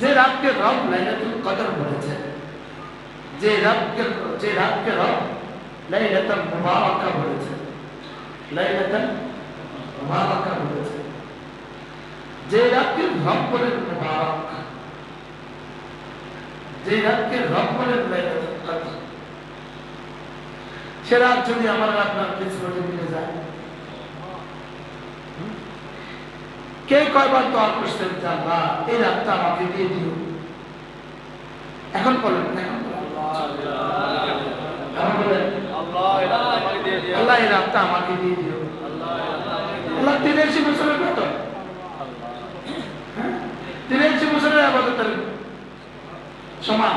যে রাতকে রব লাইলাতুল কদর বলেছে, যে রাতকে যে রাতকে রব লাইলাতুল মুবারাকা বলেছে, লাইলাতুল মুবারাকা বলেছে। যে রাতকে রব বলে মুবারক, যে রাতকে রব বলে লাইলাতুল কদর। সে রাত যদি আমার আপনার কিসমতে মিলে যায় কে কয়বার দোয়া করছেন যে আল্লাহ এই রাতটা আমাকে দিয়ে দিও এখন বলেন এখন বলেন। এখন বলেন আল্লাহ এই রাতটা আমাকে দিয়ে দিও আল্লাহ তিরাশি বছরের কত হ্যাঁ? তিরাশি বছরের আবাদতের সমান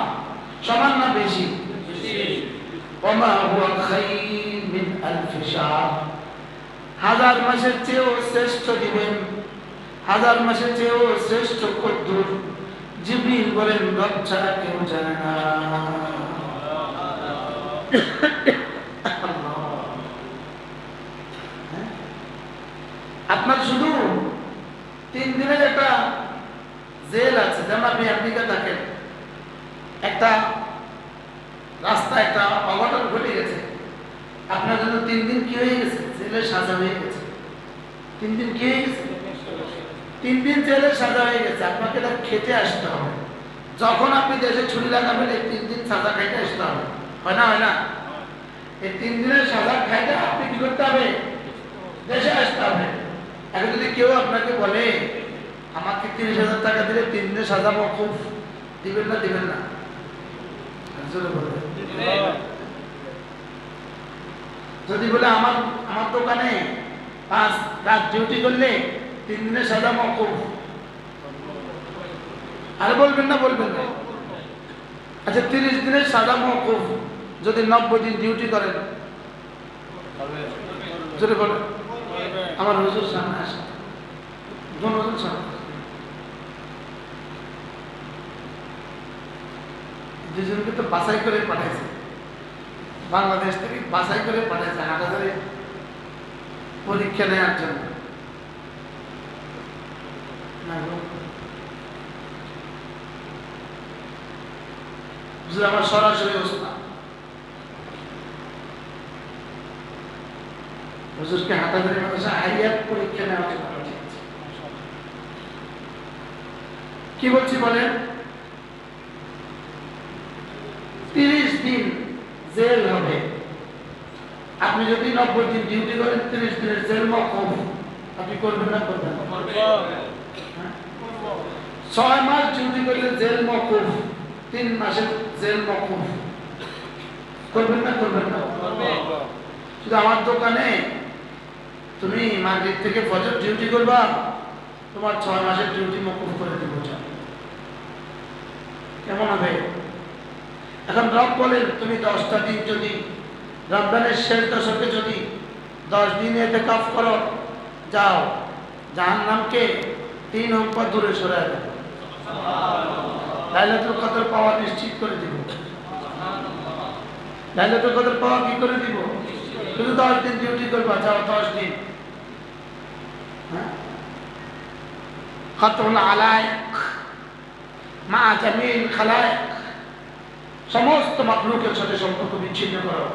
সমান না বেশি وما هو خير من ألف شهر হাজার মাসের চেয়েও শ্রেষ্ঠ দিবেন হাজার মাসের চেয়েও শ্রেষ্ঠ কদ্দুর। জিবরিল বলেন রব কেউ জানে না? আপনার শুধু তিন দিনের একটা জেল আছে, যেমন আপনি আমেরিকা থাকেন। একটা রাস্তা, একটা অঘটন ঘটে গেছে। আপনার জন্য তিন দিন কি হয়ে গেছে? জেলের সাজা হয়ে গেছে। তিন দিন কি হয়ে গেছে? তিন দিন জেলের সাজা হয়ে গেছে, আপনাকে এটা খেতে আসতে হবে। যখন আপনি দেশে ছুটি লাগাবেন, এই তিন দিন সাজা খাইতে আসতে হবে। হয় না হয় না? এই তিন দিনের সাজা খাইতে আপনি কি করতে হবে? দেশে আসতে হবে। এখন যদি কেউ আপনাকে বলে, আমাকে তিরিশ হাজার টাকা দিলে তিন দিনের সাজা মকুফ দিবেন না দিবেন না। যদি বলে, আমার আমার দোকানে পাঁচ রাত ডিউটি করলে তিন দিনের সাজা মকুফ আর বলবেন না বলবেন না। আচ্ছা তিরিশ দিনের সাজা মকুফ যদি নব্বই দিন ডিউটি করেন। আমার হুজুর সামনে আসে কোন সামনে দুজনকে তো বাছাই করে পাঠাইছে। বাংলাদেশ থেকে বাছাই করে পাঠাইছে হাটাজারে পরীক্ষা নেওয়ার জন্য। আমার সরাসরি মাদ্রাসা আইয়াত পরীক্ষা পাঠিয়েছে কি বলছি বলেন? তিরিশ দিন জেল হবে। আপনি যদি নব্বই দিন ডিউটি করেন, তিরিশ দিনের জেল মকম আপনি করবেন না। করবেন? ছয় মাস ডিউটি করলে জেল মকুফ, তিন মাসের জেল মকুফ। করবেন না করবেন না? শুধু আমার দোকানে, তুমি মার্কেট থেকে ফজর ডিউটি করবা, তোমার ছয় মাসের ডিউটি মকুফ করে দিব কেমন হবে? এখন রব বলেন, তুমি দশটা দিন যদি, রমজানের শেষ দশকে যদি দশ দিন এতে কাফ করো, যাও জাহান নামকে তিন অঙ্ক দূরে সরে দেবে লাইলাতুল কদর পাওয়া নিশ্চিত করে দিব লাইলাতুল কদর পাওয়া কি করে দিব শুধু দশ দিন ডিউটি করবা যাও দশ দিন হ্যাঁ খতম আলায়ক মা জামিল খালায়ক সমস্ত মাকলুকের সাথে সম্পর্ক বিচ্ছিন্ন করো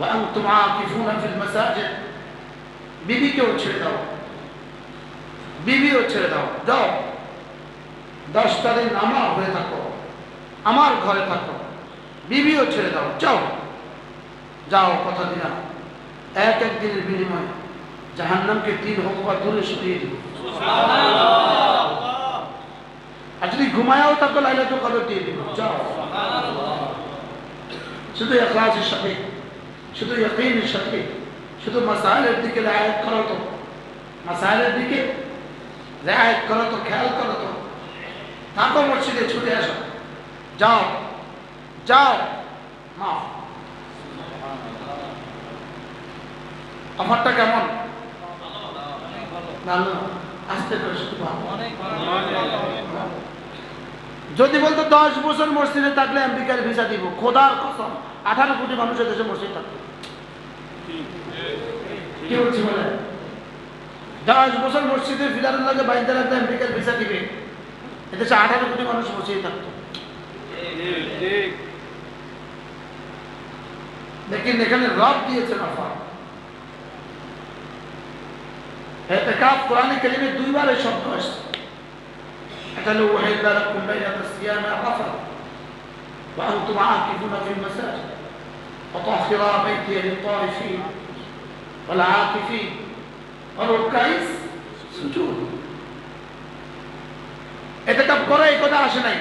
وأنتم عاكفون في المساجد বিবিকেও ছেড়ে দাও বিবিও ছেড়ে দাও, যাও। দশটা দিন আমার হয়ে থাকো, আমার ঘরে থাকো। বিবিও ছেড়ে দাও, যাও। যাও, কথা দিলাম। এক এক দিনের বিনিময়ে জাহান্নামকে তিন হোক বা দূরে সরিয়ে দিব আর যদি ঘুমায়াও থাকো লাইলা তো কদর দিয়ে দিব যাও। শুধু এখলাসের সাথে, শুধু ইয়কিনের সাথে, শুধু মাসাইলের দিকে রেয়ায়ত করো তো। মাসাইলের দিকে রেয়ায়ত করো তো, খেয়াল করো তো। থাকো মসজিদে, ছুটে আসো। যাও যাও। মাফ আমারটা কেমন? আসতে যদি বলতো দশ বছর মসজিদে থাকলে আমেরিকার ভিসা দিব, খোদার কসম, আঠারো কোটি মানুষের দেশে মসজিদ থাকবে কি বলছি বলে? দশ বছর মসজিদে ফিরার লাগে বাইন্দা রাখলে আমেরিকার ভিসা দিবে এদেশে আঠারো কোটি মানুষ বসেই থাকতো লেকিন এখানে রব দিয়েছেন অফার এতেকাফ কোরআনে কালিমে দুইবার এই শব্দ আসছে এটা হলো ওয়াহিদা লাকুম বাইনাত সিয়ামে রাফা وأنتم عاكفون في المساجد وطهرا بيتي للطائفين والعاكفين কথা আসে নাই।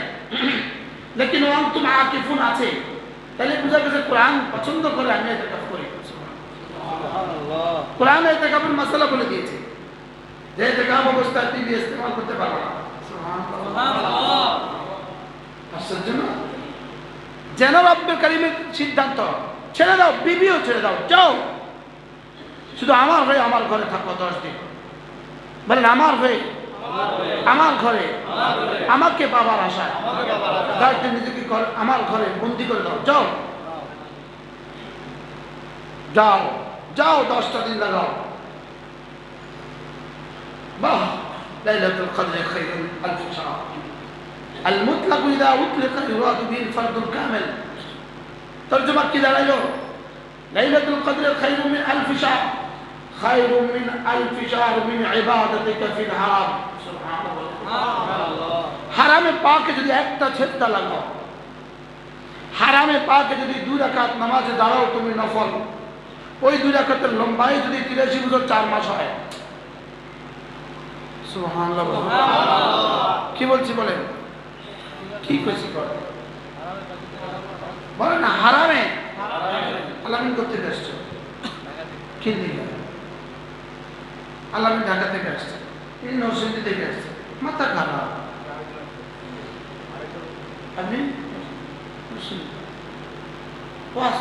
কোরআন বলে যে অবস্থা টিভি করতে না। যেন রব্বের কারিমের সিদ্ধান্ত। ছেড়ে দাও বিবিও ছেড়ে দাও যাও। শুধু আমার হয়ে আমার ঘরে থাকো দশ দিন বলেন আমার হয়ে আমার ঘরে আমাকে বাবার আশায় দায়িত্ব নিজেকে ঘর আমার ঘরে বন্দি করে দাও যাও যাও যাও দশটা দিন লাগাও বাহ লাইলাতুল কদর খায়রুম মিন আলফ শাহর المطلق إذا أطلق يراد به الفرد الكامل ترجمة كده ليلة ليلة القدر خير من ألف شهر خير من ألف شهر من عبادتك في الحرام سبحان الله হারামে পাকে যদি একটা ছেদটা লাগাও হারামে পাকে যদি দুই রাকাত নামাজে দাঁড়াও তুমি নফল ওই দুই রাকাতের লম্বাই যদি তিরাশি বছর চার মাস হয় সুবহানাল্লাহ বলুন। কি বলছি বলেন কি কইছি করে বলে না হারামে আলামিন করতে আসছে কি দিকে আলামিন ঢাকা থেকে আসছে, এই নরসিংদী থেকে আসছে। মাথা খারাপ।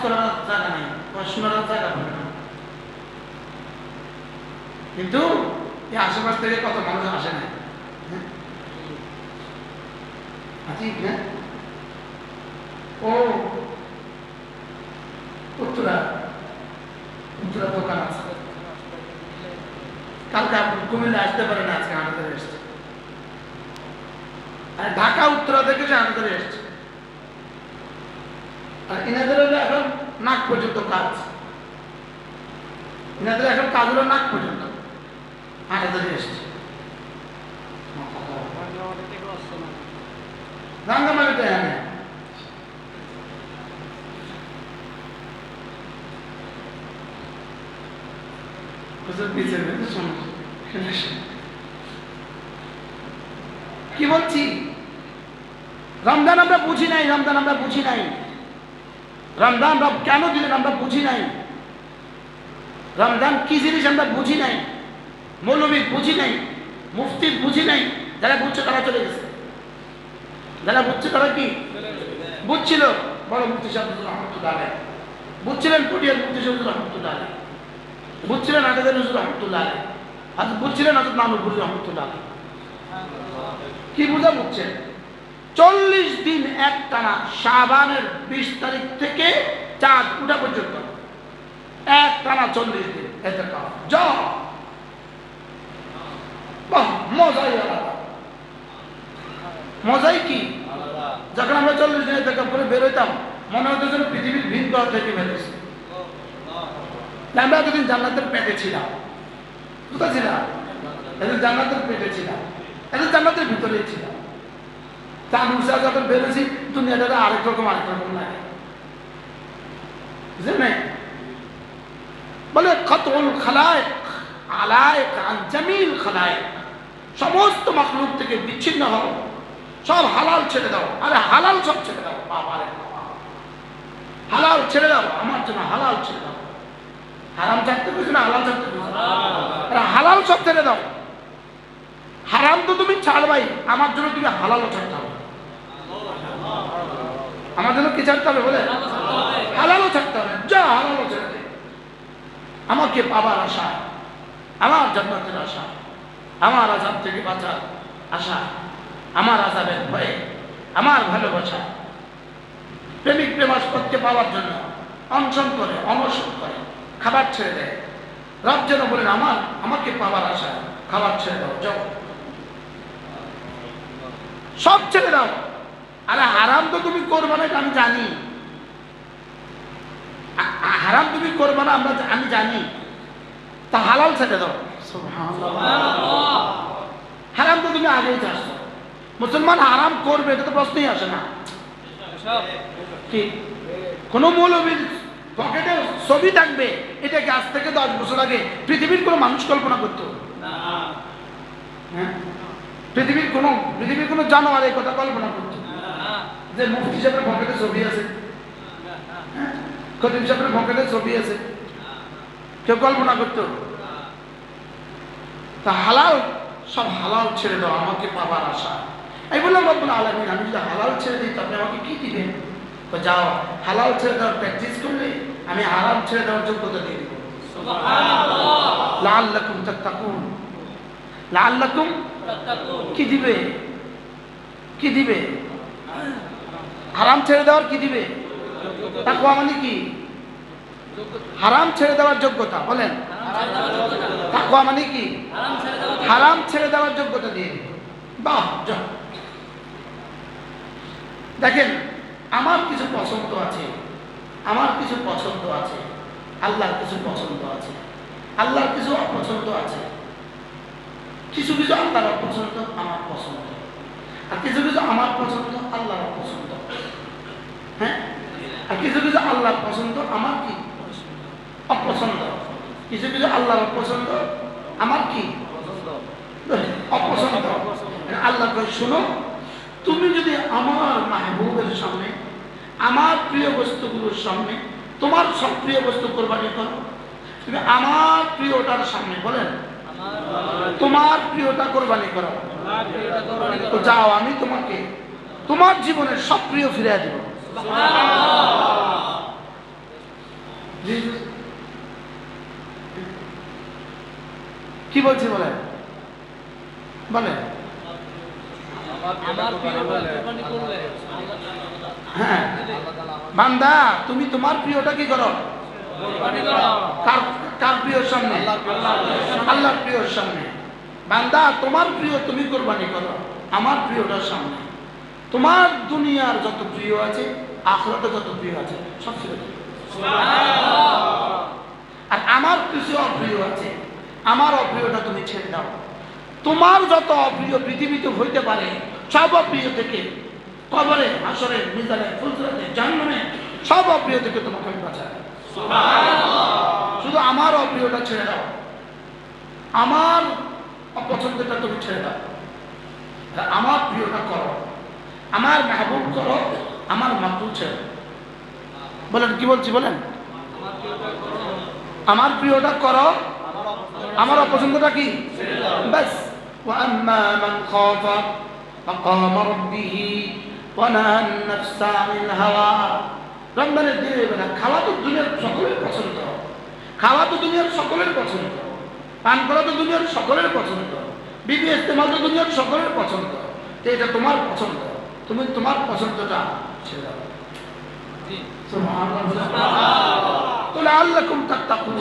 করার জায়গা নেই জায়গা না। কিন্তু এই আশেপাশ থেকে কত মানুষ আসে হ্যাঁ? না? ও উত্তরা উত্তরা দোকান আছে কালকে আপনি কুমিল্লা আসতে পারেন আজকে আমাদের এসছে আর ঢাকা, উত্তরা থেকে সে আমাদের এসছে আর এনাদের হলো এখন নাক পর্যন্ত কাজ। এনাদের এখন কাজ হলো নাক পর্যন্ত। আমাদের এসছে রাঙ্গামাটিতে এনে কি বলছি? রমজান আমরা বুঝি নাই, রমজান আমরা বুঝি নাই। রমজান রব কেন দিলেন আমরা বুঝি নাই। রমজান কি জিনিস আমরা বুঝি নাই। মৌলবীর বুঝি নাই, মুফতির বুঝি নাই, যারা বুঝছে তারা চলে গেছে। যারা বুঝছে তারা কি? বুঝছিল, বড় মুফতি আলাই বুঝছিলেন পটিয়ার মুফতি সাহেব রহমতুল্লাহ বুঝছিলেন আজাদের নজরুল রহমতুল্লাহ আলাই আর বুঝছিলেন আজাদ নানুর রহমতুল্লাহ কি বুঝা বুঝছেন? চল্লিশ দিন এক টানা শাবানের বিশ তারিখ থেকে চাঁদ উঠা পর্যন্ত। এক টানা চল্লিশ দিন এতে বাহ মজাই আলাদা। মজাই কি? যখন আমরা চল্লিশ দিনের দেখা করে বেরোইতাম মনে হতো যেন পৃথিবীর ভিন গ্রহ থেকে বেরোছি আমরা এতদিন জান্নাতের পেটে ছিলাম। কোথায় ছিলাম এদের জান্নাতের পেটে ছিলাম এদের জান্নাতের ভিতরেই ছিলাম চাঁদ উৎসাহ যখন বেরোছি দুনিয়াটা আরেক রকম আরেক রকম লাগে। বুঝলেন বলে কতল খালায় আলায় কান জামিল খালায় সমস্ত মাখলুক থেকে বিচ্ছিন্ন হও। সব হালাল ছেড়ে দাও। আরে হালাল সব ছেড়ে দাও। বাবা। হালাল ছেড়ে দাও। আমার জন্য হালাল ছেড়ে দাও। হারাম ছাড়তে বুঝি না হালাল ছাড়তে? হালাল সব ছেড়ে দাও। হারাম তো তুমি ছাড়বাই আমার জন্য তুমি হালালও ছাড়তে হবে। আমার জন্য কি ছাড়তে হবে বলে? হালালও ছাড়তে হবে। যা হালালও ছেড়ে দে। আমাকে পাবার আশা, আমার জান্নাতের আশা, আমার আজাব থেকে বাঁচার আশা, আমার আজাবের ভয়ে, আমার ভালোবাসা, প্রেমিক প্রেমাস্পদকে পাওয়ার জন্য অনশন করে অনশন করে। খাবার ছেড়ে দেয়। রব যেন বলেন আমার আমাকে পাওয়ার আশা খাবার ছেড়ে দাও যাও। সব ছেড়ে দাও। আরে হারাম তো তুমি করবে না আমি জানি। হারাম তুমি করবে না আমরা আমি জানি। তা হালাল ছেড়ে দাও। হারাম তো তুমি আগেই জানো। মুসলমান হারাম করবে এটা তো প্রশ্নই আসে না। কি? কোনো মৌলবীর পকেটে ছবি থাকবে। এটাকে আজ থেকে দশ বছর আগে পৃথিবীর কোনো মানুষ কল্পনা করতো? হ্যাঁ? পৃথিবীর কোনো পৃথিবীর কোনো জানোয়ার এই কথা কল্পনা করতো। যে মুফতি সাহেবের পকেটে ছবি আছে। হ্যাঁ? খতিব সাহেবের পকেটে ছবি আছে। কেউ কল্পনা করতো? তা হালাল সব হালাল ছেড়ে দাও আমাকে পাবার আশা। আমি বললাম রব্বুল আলমিন আমি যদি হালাল ছেড়ে দিই আপনি আমাকে কি দিবেন? তো যাও হালাল ছেড়ে দেওয়ার প্র্যাকটিস করলে আমি হারাম ছেড়ে দেওয়ার যোগ্যতা দিয়ে দিব। লাল্লাকুম তাত্তাকুন। লাল্লাকুম কি দিবে? কি দিবে? হারাম ছেড়ে দেওয়ার কি দিবে? তাকওয়া মানে কি? হারাম ছেড়ে দেওয়ার যোগ্যতা বলেন। তাকওয়া মানে কি? হারাম ছেড়ে দেওয়ার যোগ্যতা। দিয়ে বাহ। দেখেন আমার কিছু পছন্দ আছে, আমার কিছু পছন্দ আছে, আল্লাহর কিছু পছন্দ আছে, আল্লাহর কিছু অপছন্দ আছে। কিছু কিছু আল্লাহর অপছন্দ আমার পছন্দ, আর কিছু কিছু আমার পছন্দ আল্লাহর অপছন্দ। হ্যাঁ? আর কিছু কিছু আল্লাহর পছন্দ আমার কি? অপছন্দ। কিছু কিছু আল্লাহর অপছন্দ আমার কি? অপছন্দ। আল্লাহ শুনো, তুমি যদি আমার মাহবুবের সামনে আমার প্রিয় বস্তুগুলোর সামনে তোমার সব প্রিয় বস্তু কোরবানি করো। তুমি আমার প্রিয়টার সামনে বলেন তোমার প্রিয়টা কোরবানি করো তো যাও আমি তোমাকে তোমার জীবনের সব প্রিয় ফিরে দেব। কি বলছি বলেন? বলেন। হ্যাঁ। বান্দা তুমি তোমার প্রিয়টা কি করো? কার। কার প্রিয়র সামনে? আল্লাহর প্রিয়র সামনে। বান্দা তোমার প্রিয় তুমি কোরবানি করো। আমার প্রিয়টার সামনে। তোমার দুনিয়ার যত প্রিয় আছে আখরাতে যত প্রিয় আছে সব আর আমার কিছু অপ্রিয় আছে আমার অপ্রিয়টা তুমি ছেড়ে দাও। তোমার যত অপ্রিয় পৃথিবীতে হইতে পারে সব অপ্রিয় থেকে কবরে আসরে মিজানে ফুলসরাতে জান্নামে সব অপ্রিয় থেকে তোমাকে আমি বাঁচাই। শুধু আমার অপ্রিয়টা ছেড়ে দাও। আমার অপছন্দটা তুমি ছেড়ে দাও। আমার প্রিয়টা করো। আমার মাহবুব করো আমার মাতুল ছেড়ে। বলেন কি বলছি বলেন? আমার প্রিয়টা করো আমার অপছন্দটা কি? ব্যাস। وأما من خاف مقام ربه ونهى النفس عن الهوى রমজানের দিনের বেলা খাওয়া তো দুনিয়ার সকলের পছন্দ খাওয়া তো দুনিয়ার সকলের পছন্দ পান করা তো দুনিয়ার সকলের পছন্দ বিবি ইস্তেমাল তো দুনিয়ার সকলের পছন্দ তো এটা তোমার পছন্দ তুমি তোমার পছন্দটা ছেড়ে দাও তাহলে আল্লাহ কুম তাত্তাকুন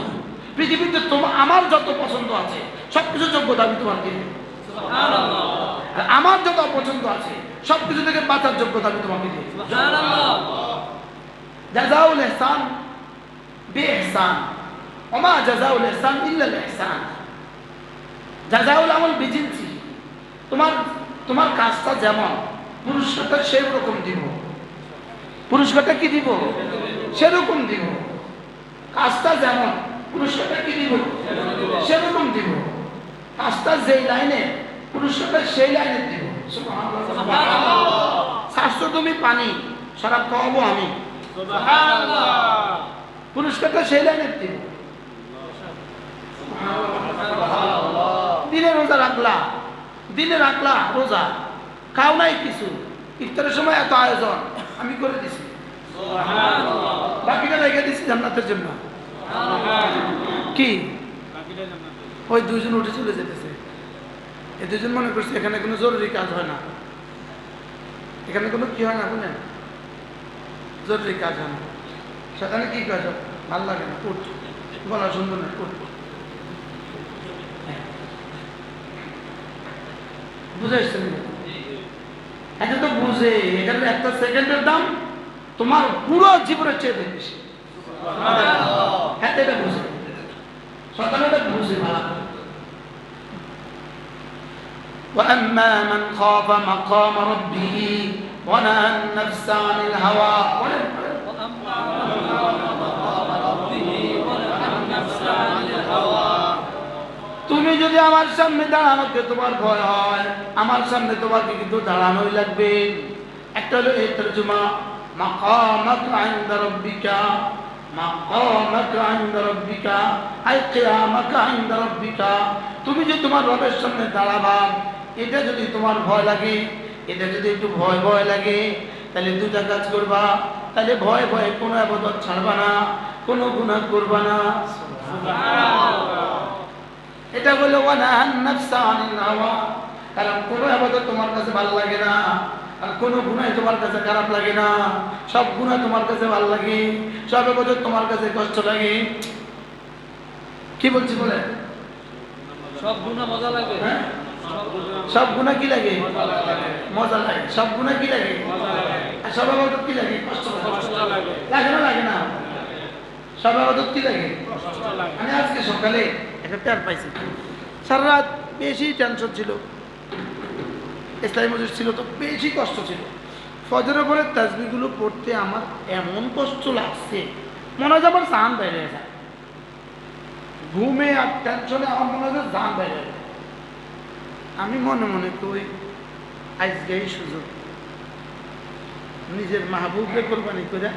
পৃথিবীতে তোমার আমার যত পছন্দ আছে সব কিছু যোগ্যতা আমি তোমার দিই আর আমার যত অপছন্দ আছে সব কিছু থেকে বাঁচার যোগ্যতা আমি তোমাকে জাজাউল জাজাউল জাজাউল আমল বিজিনছি তোমার তোমার কাজটা যেমন পুরস্কারটা সেই রকম দিব। পুরস্কারটা কি দিব? সেরকম দিব। কাজটা যেমন পুরস্কারটা কি দিব? সেরকম দিব। কাজটা যেই লাইনে পুরস্কারটা সেই লাইনে দিব। স্বাস্থ্য তুমি পানি সারা খাওয়াবো আমি। পুরস্কারটা সেই লাইনে দিব। দিনে রোজা রাখলা দিনে রাখলা রোজা। খাও নাই কিছু। ইফতারের সময় এত আয়োজন আমি করে দিছি। বাকিটা রেখে দিছি জান্নাতের জন্য। কি? ওই দুজন উঠে চলে যেতেছে। এই দুজন মনে করছে এখানে কোনো জরুরি কাজ হয় না। এখানে কোনো কি হয় না বুঝলেন জরুরি কাজ হয় না। সেখানে কি কাজ হয় ভালো লাগে না উঠ। বলা সুন্দর না উঠ। বুঝাইছেন বুঝে এখানে একটা সেকেন্ডের দাম। তোমার পুরো জীবনের চেয়ে বেশি। হ্যাঁ এটা বুঝে। সকালে এটা বুঝে ভালো করে। وأما من خاف مقام ربه ونهى النفس عن الهوى বলেন, বলেন। তুমি যদি আমার সামনে দাঁড়ানোকে তোমার ভয় হয় আমার সামনে তোমাকে কিন্তু দাঁড়ানোই লাগবে একটা হলো এই তর্জমা মাকামাক আইন্দা রব্বিকা তুমি যে তোমার রবের সামনে দাঁড়াবা এটা যদি তোমার ভয় লাগে এটা যদি একটু ভয় ভয় লাগে তাহলে দুটা কাজ করবা। তাহলে ভয় ভয়ে কোনো আবাদত ছাড়বা না কোনো গুনাহ করবা না। এটা বলে ওয়ানাহান নাফসা আনিল হাওয়া। কারণ কোনো আবাদত তোমার কাছে ভালো লাগে না। আর কোনো গুনাহ তোমার কাছে খারাপ লাগে না। সব গুনাহ তোমার কাছে ভালো লাগে। সব আবাদত তোমার কাছে কষ্ট লাগে। কি বলছি বলে? সব গুণা মজা লাগে। হ্যাঁ? সব গুণা কি লাগে? মজা লাগে। সব গুনাহ কি লাগে? সব আবাদত কি লাগে? কষ্ট লাগে। লাগে। না লাগে না? সব আবাদত কি লাগে? আমি আজকে সকালে একটা টের পাইছি। সারা রাত বেশি টেনশন ছিল। ইসলামী মজুর ছিল তো বেশি কষ্ট ছিল। ফজরের পরে তাজবিগুলো পড়তে আমার এমন কষ্ট লাগছে মনে হয় আমার জান বাইরে যায়। ঘুমে আর টেনশনে আমার মনে হয় জান বাইরে যায়। আমি মনে মনে কই আজকেই সুযোগ। নিজের মাহবুবকে কোরবানি করে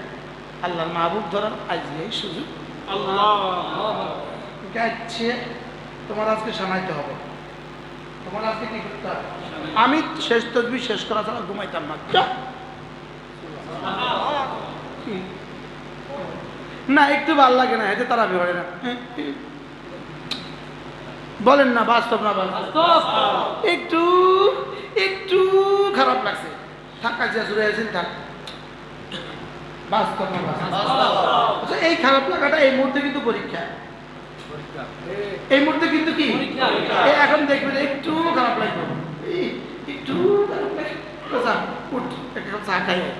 আল্লাহর মাহবুব ধরার আজকেই সুযোগ। আল্লাহ। যাচ্ছে তোমার আজকে শোনাইতে হবে। তোমার আজকে কি করতে হবে? আমি শেষ তসবি শেষ করা ছাড়া ঘুমাইতাম না। না একটু ভালো লাগে না এতে তারা বেরোয় না। বলেন না বাস্তব না একটু একটু খারাপ লাগছে। থাকা যে জুড়ে আছেন থাক। বাস্তব না আচ্ছা, এই খারাপ লাগাটা এই মুহূর্তে কিন্তু পরীক্ষা। এই মুহূর্তে কিন্তু কি? এখন দেখবেন একটু খারাপ লাগবে। এই, একটু খারাপ লাগবে তো যা, উঠ, একটা চা খাই। আয়।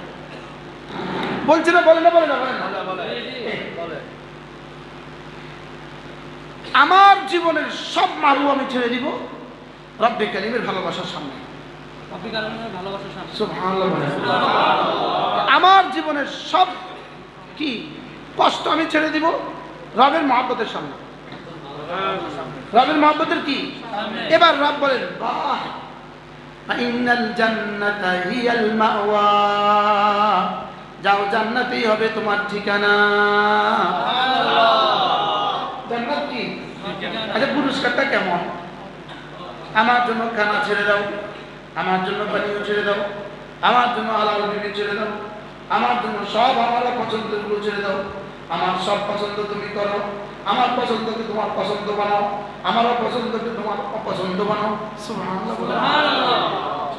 বলছে না বলে না বলে না বলে না। এই, আমার জীবনের সব মারু আমি ছেড়ে দিব রব্বে কালিমের ভালোবাসার সামনে। ভালোবাসার সামনে। আমার জীবনের সব কি কষ্ট আমি ছেড়ে দিব রবের মহাব্বতের সামনে। রবের মহাব্বতের কি? এবার রব বলেন বাহ! ইন্নাল জান্নাতা হিয়াল মাওয়া। যাও জান্নাতেই হবে তোমার ঠিকানা। জান্নাত কি? আচ্ছা পুরস্কারটা কেমন? আমার জন্য খানা ছেড়ে দাও। আমার জন্য পানীয় ছেড়ে দাও। আমার জন্য হালাল বিবি ছেড়ে দাও। আমার জন্য সব আমার পছন্দগুলো ছেড়ে দাও। আমার সব পছন্দ তুমি করো। আমার পছন্দকে তোমার পছন্দ বানাও আমার অপছন্দকে তোমার অপছন্দ বানাও।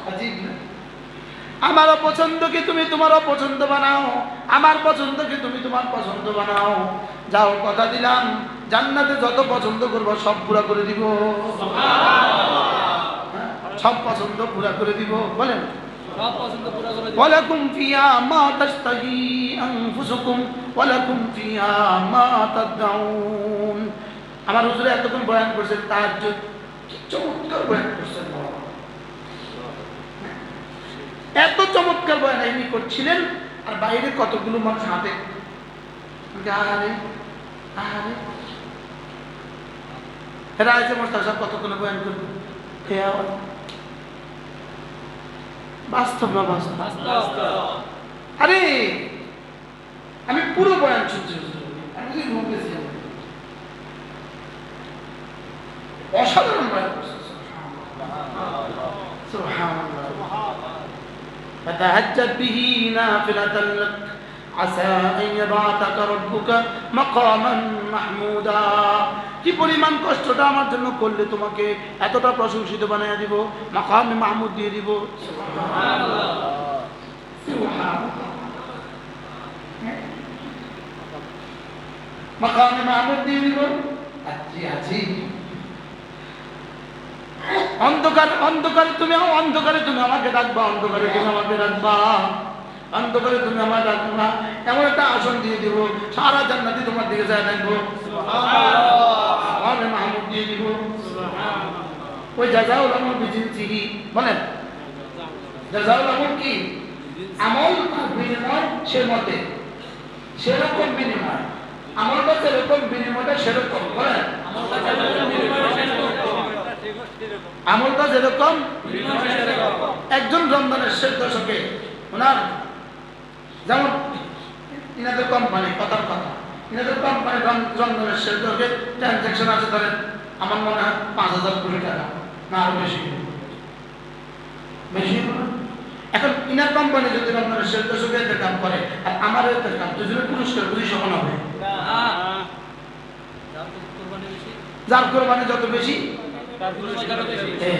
আজীব না? আমার অপছন্দকে তুমি তোমার অপছন্দ বানাও আমার পছন্দকে তুমি তোমার পছন্দ বানাও। যাও কথা দিলাম জান্নাতে যত পছন্দ করব সব পুরা করে দিব। হ্যাঁ, সব পছন্দ পুরা করে দিব বলেন। আমার হুজুর এতক্ষণ বয়ান করছেন তার জন্য চমৎকার বয়ান করছেন এত চমৎকার বয়ান এমনি করছিলেন, আর বাইরে কতগুলো মানুষ হাতে আহারে আছে মোস্তাক সাহেব কতক্ষণ বয়ান করবেন বাস্তব না বাস্তব বাস্তব। আরে আমি পুরো বয়ান শুনছি হুজুর। আমি যদি ঘুমতেছি আমি। অসাধারণ বয়ান করছে সুবহানাল্লাহ فتهجد به نافلة لك কি পরিমাণ কষ্টটা আমার জন্য করলে তোমাকে? এতটা প্রশংসিত দিব মাহমুদ দিয়ে দিব। আচ্ছা, আচ্ছা। অন্ধকার অন্ধকারে তুমি অন্ধকারে তুমি আমাকে ডাকবা অন্ধকারে তুমি আমাকে ডাকবা। অন্ধকারে তুমি আমার ডাকবা এমন একটা আসন দিয়ে দিব সারা জান্নাতি তোমার দিকে যায় দেখব। আমি মাহমুদ দিয়ে দিব। ওই জাজাউল আমল বিজিনসিহি বলেন। জাজাউল আমল কি? আমল বিনিময় সে মতে। সেরকম বিনিময়। আমলটা সেরকম বিনিময়টা সেরকম বলেন। আমলটা যেরকম একজন রমজানের শেষ দশকে ওনার যেমন ইনাদের কোম্পানি কথার কথা। ইনাদের কোম্পানি রমজানের শেষ দশকে ট্রানজ্যাকশন আছে ধরেন আমার মনে হয় পাঁচ হাজার কোটি টাকা না আরও বেশি। বেশি এখন ইনার কোম্পানি যদি রমজানের শেষ দশকে এতে কাম করে আর আমার এতে কাম দুজনের পুরস্কার বুঝি সমান হবে। যার কোরবানি যত বেশি है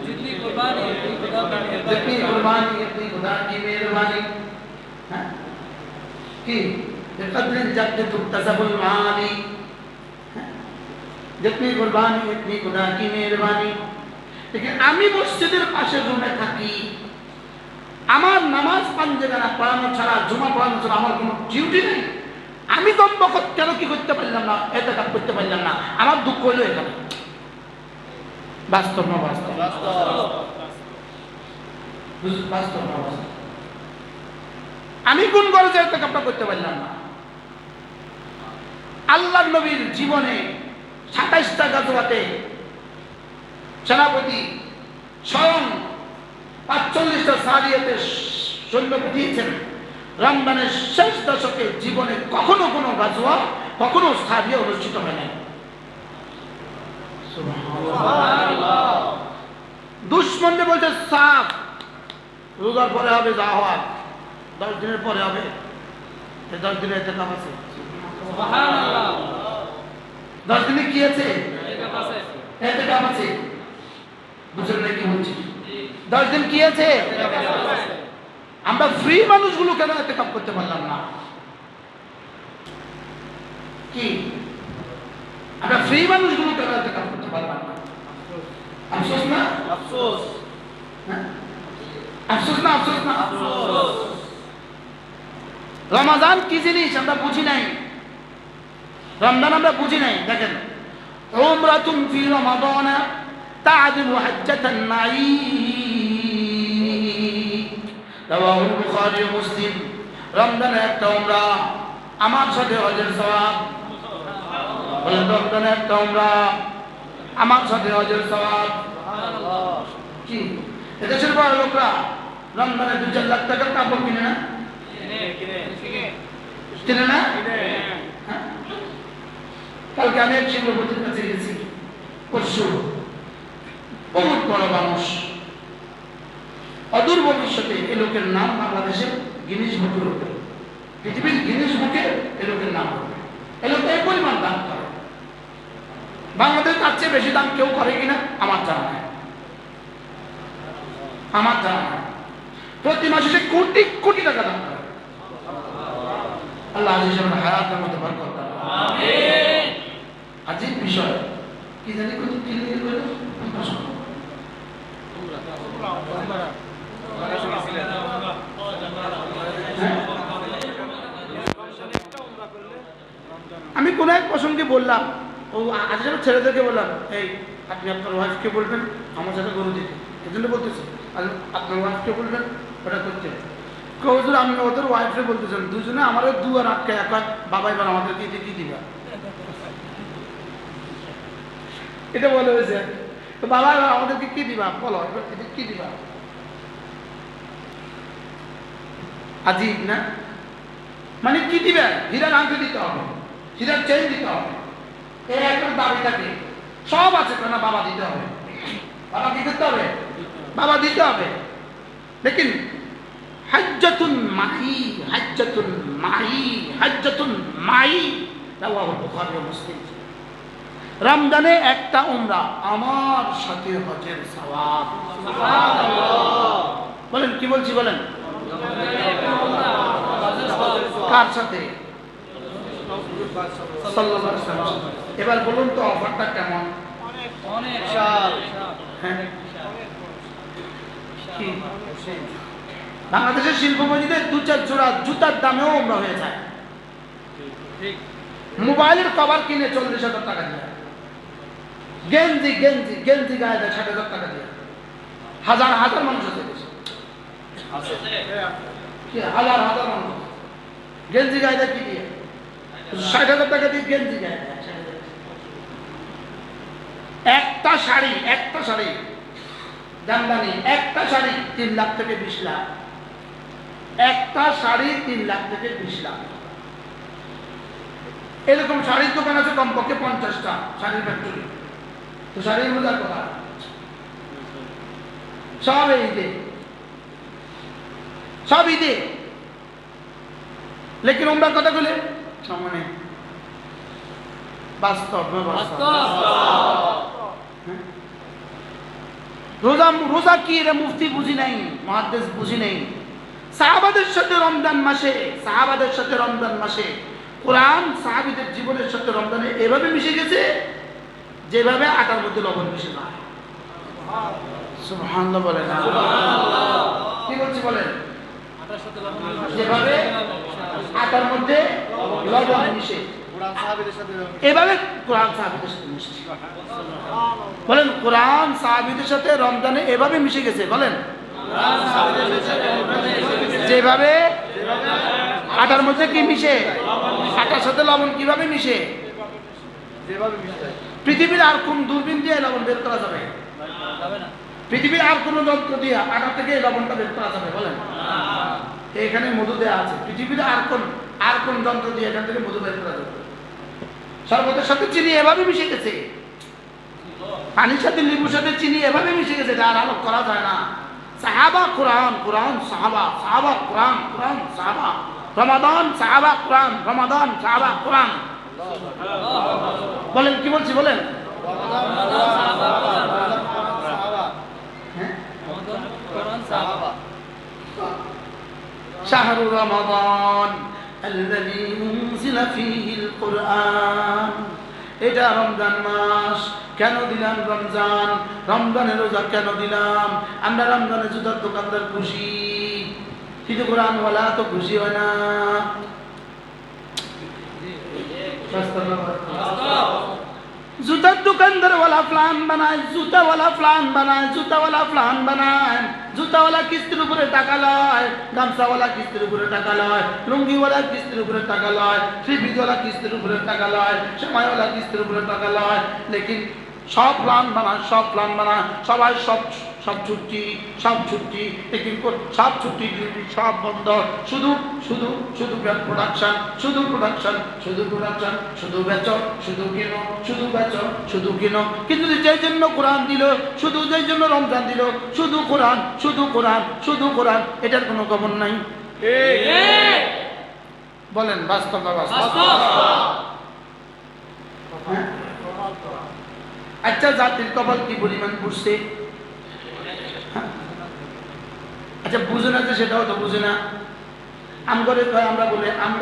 जितनी कुर्बानी जितनी खुदा की मेहरबानी बोलें जितनी कुर्बानी जितनी खुदा की मेहरबानी हाँ? कि बिकद्र जब तुक्तसबुल माली हाँ? जितनी कुर्बानी इतनी खुदा की मेहरबानी लेकिन আমি মসজিদের পাশে রুমে থাকি আমার নামাজ পাঞ্জেগানা পড়ানো ছাড়া জুমা পড়ানো ছাড়া আমার কোনো ডিউটি নেই আমি কম্প কেন কি করতে পারলাম না এটা কাজ করতে পারলাম না আমার দুঃখ হইলো এখানে বাস্তব না বাস্তব? না আমি কোন যে এটা করতে পারলাম না। আল্লাহ নবীর জীবনে সাতাইশটা গাজওয়াতে সেনাপতি স্বয়ং পাঁচচল্লিশটা সারিয়াতে সৈন্য পাঠিয়েছেন। রমজানের শেষ দশকে জীবনে কখনো কোনো গাজোয়া কখনো সারিয়া অনুষ্ঠিত হয় নাই। দুশ্মনকে বলছে সাপ রোজার পরে হবে যা হওয়ার দশ দিনের পরে হবে দশ দিনে এতে কাপ আছে দশ দিনে কি আছে? এতে কাপ আছে। বুঝলেন না কি বলছি? দশ দিন কি আছে? আমরা ফ্রি মানুষগুলো কেন এতে কাপ করতে পারলাম না? কি? আমরা ফ্রি মানুষগুলো এতে কাপ করতে পারলাম না। আফসোস না? আফসোস। হ্যাঁ? আফসোস না আফসোস না? রমাদান কি জিনিস আমরা বুঝি নাই। রমজান আমরা বুঝি নাই দেখেন। উমরাতুন ফি রমাদান তা'দিলু হাজ্জাতান মাই রাওয়াহুল বুখারী মুসলিম। রমজানে একটা উমরা আমার সাথে হজের সওয়াব। আমার সাথে লোকরা দু চার লাখ কিনে হ্যাঁ? কালকে আমি এক শিল্পপতির কাছে গেছি। পরশু। বহুত বড় মানুষ। অদূর ভবিষ্যতে এ লোকের নাম বাংলাদেশে গিনিস বুকের উপরে। পৃথিবীর গিনিস বুকে এ লোকের নাম হবে। এ লোক এই পরিমাণ দান করে। বাংলাদেশ তার চেয়ে বেশি দাম কেউ করে কিনা? আমার জানা নাই। আমার জানা নাই। প্রতি মাসে সে কোটি কোটি টাকা দাম করে। আল্লাহ আজিজ আমার হায়াতের মধ্যে দান করুন। আজিব বিষয় কি জানি কত ক্লিয়ার আমি কোন এক প্রসঙ্গে বললাম ও আজ ছেলেদেরকে বললাম, এই, আপনি আপনার ওয়াইফকে বলবেন, আমার সাথে গরু দিতে এই জন্য বলতেছি আর আপনার ওয়াইফকে বলবেন, ওটা করতে কৌজুর আমি ওদের ওয়াইফে বলতেছেন দুজনে আমার দু আর আটকে এক হয় বাবা এবার আমাদেরকে দিয়ে কি দিবা? এটা বলে হয়েছে। তো বাবা আমাদেরকে কি দিবা? বলো এদের কি দিবা? আজিব না? মানে কি দিবে? হীরার আংটি দিতে হবে, হীরার চেন দিতে হবে। এই একটা দাবি থাকে সব আছে কেন বাবা দিতে হবে? বাবা কি করতে হবে? বাবা দিতে হবে। লেকিন হাজ্জাতুন মাহি হাজ্জাতুন মাহি হাজ্জাতুন মাহি। রাওয়াহুল বুখারী ও মুসলিম। রমজানে একটা উমরা আমার সাথে হজের সওয়াব। বলেন কি বলছি বলেন? কার সাথে? সাল্লাল্লাহু আলাইহি ওয়াসাল্লাম। এবার বলুন তো অফারটা কেমন? অনেক। হ্যাঁ। বাংলাদেশের শিল্প মসজিদে দু চার জোড়া জুতার দামেও আমরা হয়ে যায়। মোবাইলের কভার কিনে চল্লিশ হাজার টাকা দিয়ে। গেঞ্জি গেঞ্জি গেঞ্জি গায়ে দেয় ষাট হাজার টাকা দিয়ে। হাজার হাজার মানুষ আছে। হাজার হাজার মানুষ গেঞ্জি গায়ে দেয় কি দিয়ে? ষাট হাজার টাকা দিয়ে গেঞ্জি গায়ে দেয়, 60,000 টাকা। একটা শাড়ি একটা শাড়ি। জানদানি একটা শাড়ি তিন লাখ থেকে বিশ লাখ। একটা শাড়ি তিন লাখ থেকে বিশ লাখ। এরকম শাড়ির দোকান আছে কমপক্ষে পঞ্চাশটা শাড়ির ফ্যাক্টরি তো শাড়ির মজার কথা সব এই ঈদে সব ঈদে লেকিন আমরা কথা বলে সামনে বাস্তব? বাস্তব? রোজা রোজা কি রে মুফতি বুঝি নাই মহাদেশ বুঝি নাই? সাহাবাদের সাথে রমজান মাসে সাহাবাদের সাথে রমজান মাসে কোরআন সাহাবিদের জীবনের সাথে রমজানে এভাবে মিশে গেছে যেভাবে আটার মধ্যে লবণ মিশে না সুবহানাল্লাহ বলেন। কি বলছি বলেন? যেভাবে আটার মধ্যে লবণ মিশে। এভাবে কোরআন সাহাবিদের সাথে বলেন কোরআন সাহাবিদের সাথে রমজানে এভাবে মিশে গেছে বলেন। যেভাবে আটার মধ্যে কি মিশে? আটার সাথে লবণ কীভাবে মিশে? পৃথিবীর আর কোন দূরবীন দিয়ে লবণ বের করা যাবে? পৃথিবীর আর কোন যন্ত্র দিয়ে আটা থেকে লবণটা বের করা যাবে বলেন। এখানে মধু দেওয়া আছে। পৃথিবীর আর কোন আর কোন যন্ত্র দিয়ে এখান থেকে মধু বের করা যাবে? শরবতের সাথে চিনি এভাবে মিশে গেছে পানির সাথে লেবুর সাথে চিনি এভাবে মিশে গেছে এটা আর আলোক করা যায় না সাহাবা কোরআন কোরআন সাহাবা সাহাবা কোরআন কোরআন সাহাবা রমাদান সাহাবা কোরআন রমাদান সাহাবা কোরআন বলেন কি বলছি বলেন সাহাবা হ্যাঁ রমাদান, কোরআন সাহাবা شهر رمضان الذي এটা রমজান মাস, কেন দিলাম রমজান? রমজানের রোজা কেন দিলাম? আমরা রমজানের জুতার দোকানদার খুশি। কিন্তু কোরআনওয়ালা, তো খুশি হয় না। জুতার দোকানদারওয়ালা প্ল্যান বানায়, জুতাওয়ালা প্ল্যান বানায়, জুতাওয়ালা প্ল্যান বানায়। জুতাওয়ালা কিস্তির উপরে টাকা লয়, গামছাওয়ালা কিস্তির উপরে টাকা লয়, লুঙ্গিওয়ালা কিস্তির উপরে টাকা লয় থ্রিপিজওয়ালা কিস্তির উপরে টাকা লয় সময়ওয়ালা কিস্তির উপরে টাকা লয়। লেকিন সব প্ল্যান বানায়, সব প্ল্যান বানায়, সবাই সব সব ছুটি সব ছুটি সব ছুটি সব বন্ধ। শুধু শুধু শুধু প্রোডাকশন শুধু প্রোডাকশন শুধু প্রোডাকশন শুধু বেচো শুধু কিনো শুধু বেচো শুধু কিনো। কিন্তু যেই জন্য কোরআন দিল শুধু যেই জন্য রমজান দিল শুধু কোরআন শুধু কোরআন শুধু কোরআন এটার কোনো খবর নাই। বলেন বাস্তব বাস্তব? হ্যাঁ? আচ্ছা জাতির কপাল কি পরিমাণ বুঝছে হ্যাঁ? আচ্ছা বুঝে না যে সেটাও তো বুঝে না। আমরা বলে আমরা